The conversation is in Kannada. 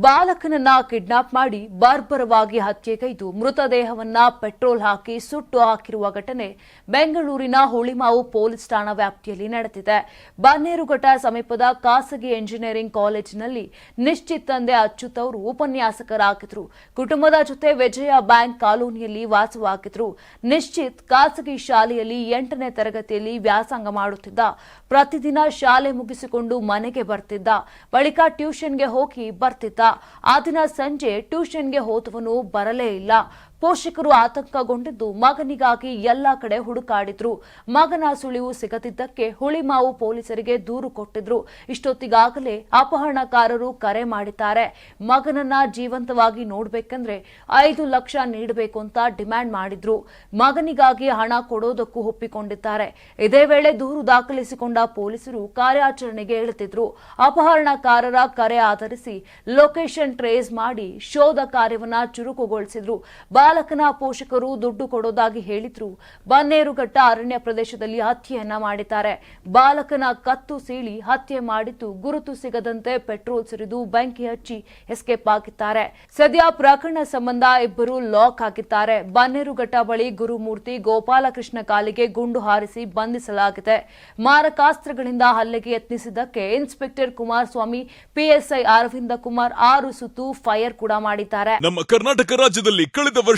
ಬಾಲಕನನ್ನ ಕಿಡ್ನಾಪ್ ಮಾಡಿ ಬಾರ್ಬರವಾಗಿ ಹತ್ಯೆಗೈದು ಮೃತದೇಹವನ್ನ ಪೆಟ್ರೋಲ್ ಹಾಕಿ ಸುಟ್ಟು ಹಾಕಿರುವ ಘಟನೆ ಬೆಂಗಳೂರಿನ ಹುಳಿಮಾವು ಪೊಲೀಸ್ ಠಾಣಾ ವ್ಯಾಪ್ತಿಯಲ್ಲಿ ನಡೆದಿದೆ. ಬನ್ನೇರುಘಟ್ಟ ಸಮೀಪದ ಖಾಸಗಿ ಎಂಜಿನಿಯರಿಂಗ್ ಕಾಲೇಜಿನಲ್ಲಿ ನಿಶ್ಚಿತ್ ತಂದೆ ಅಚ್ಯುತ್ ಅವರು ಉಪನ್ಯಾಸಕರಾಗಿದ್ರು. ಕುಟುಂಬದ ಜೊತೆ ವಿಜಯ ಬ್ಯಾಂಕ್ ಕಾಲೋನಿಯಲ್ಲಿ ವಾಸವಾಗಿದ್ರು. ನಿಶ್ಚಿತ್ ಖಾಸಗಿ ಶಾಲೆಯಲ್ಲಿ ಎಂಟನೇ ತರಗತಿಯಲ್ಲಿ ವ್ಯಾಸಂಗ ಮಾಡುತ್ತಿದ್ದ. ಪ್ರತಿದಿನ ಶಾಲೆ ಮುಗಿಸಿಕೊಂಡು ಮನೆಗೆ ಬರ್ತಿದ್ದ. ಬಳಿಕ ಟ್ಯೂಷನ್ಗೆ ಹೋಗಿ ಬರ್ತಿದ್ದ. ಆ ದಿನ ಸಂಜೆ ಟ್ಯೂಷನ್ಗೆ ಹೋದವನು ಬರಲೇ ಇಲ್ಲ. ಪೋಷಕರು ಆತಂಕಗೊಂಡಿದ್ದು ಮಗನಿಗಾಗಿ ಎಲ್ಲ ಕಡೆ ಹುಡುಕಾಡಿದ್ರು. ಮಗನ ಸುಳಿವು ಸಿಗದಿದ್ದಕ್ಕೆ ಹುಳಿಮಾವು ಪೊಲೀಸರಿಗೆ ದೂರು ಕೊಟ್ಟಿದ್ರು. ಇಷ್ಟೊತ್ತಿಗಾಗಲೇ ಅಪಹರಣಕಾರರು ಕರೆ ಮಾಡಿದ್ದಾರೆ. ಮಗನನ್ನ ಜೀವಂತವಾಗಿ ನೋಡ್ಬೇಕಂದ್ರೆ ಐದು ಲಕ್ಷ ನೀಡಬೇಕು ಅಂತ ಡಿಮ್ಯಾಂಡ್ ಮಾಡಿದ್ರು. ಮಗನಿಗಾಗಿ ಹಣ ಕೊಡೋದಕ್ಕೂ ಒಪ್ಪಿಕೊಂಡಿದ್ದಾರೆ. ಇದೇ ವೇಳೆ ದೂರು ದಾಖಲಿಸಿಕೊಂಡ ಪೊಲೀಸರು ಕಾರ್ಯಾಚರಣೆಗೆ ಇಳಿತಿದ್ರು ಅಪಹರಣಕಾರರ ಕರೆ ಆಧರಿಸಿ ಲೊಕೇಶನ್ ಟ್ರೇಸ್ ಮಾಡಿ ಶೋಧ ಕಾರ್ಯವನ್ನ ಚುರುಕುಗೊಳಿಸಿದ್ರು. ಬಾಲಕನ ಪೋಷಕರು ದುಡ್ಡು ಕೊಡೋದಾಗಿ ಹೇಳಿದ್ರು. ಬನ್ನೇರುಘಟ್ಟ ಅರಣ್ಯ ಪ್ರದೇಶದಲ್ಲಿ ಹತ್ಯೆಯನ್ನ ಮಾಡಿದ್ದಾರೆ. ಬಾಲಕನ ಕತ್ತು ಸೀಳಿ ಹತ್ಯೆ ಮಾಡಿದ್ದು ಗುರುತು ಸಿಗದಂತೆ ಪೆಟ್ರೋಲ್ ಸುರಿದು ಬೆಂಕಿ ಹಚ್ಚಿ ಎಸ್ಕೇಪ್ ಆಗಿದ್ದಾರೆ. ಸದ್ಯ ಪ್ರಕರಣ ಸಂಬಂಧ ಇಬ್ಬರು ಲಾಕ್ ಆಗಿದ್ದಾರೆ. ಬನ್ನೇರುಘಟ್ಟ ಬಳಿ ಗುರುಮೂರ್ತಿ ಗೋಪಾಲಕೃಷ್ಣ ಕಾಲಿಗೆ ಗುಂಡು ಹಾರಿಸಿ ಬಂಧಿಸಲಾಗಿದೆ. ಮಾರಕಾಸ್ತ್ರಗಳಿಂದ ಹಲ್ಲೆಗೆ ಯತ್ನಿಸಿದ್ದಕ್ಕೆ ಇನ್ಸ್ಪೆಕ್ಟರ್ ಕುಮಾರಸ್ವಾಮಿ, ಪಿಎಸ್ಐ ಅರವಿಂದ ಕುಮಾರ್ ಆರು ಸುತ್ತು ಫೈರ್ ಕೂಡ ಮಾಡಿದ್ದಾರೆ. ನಮ್ಮ ಕರ್ನಾಟಕ ರಾಜ್ಯದಲ್ಲಿ ಕಳೆದ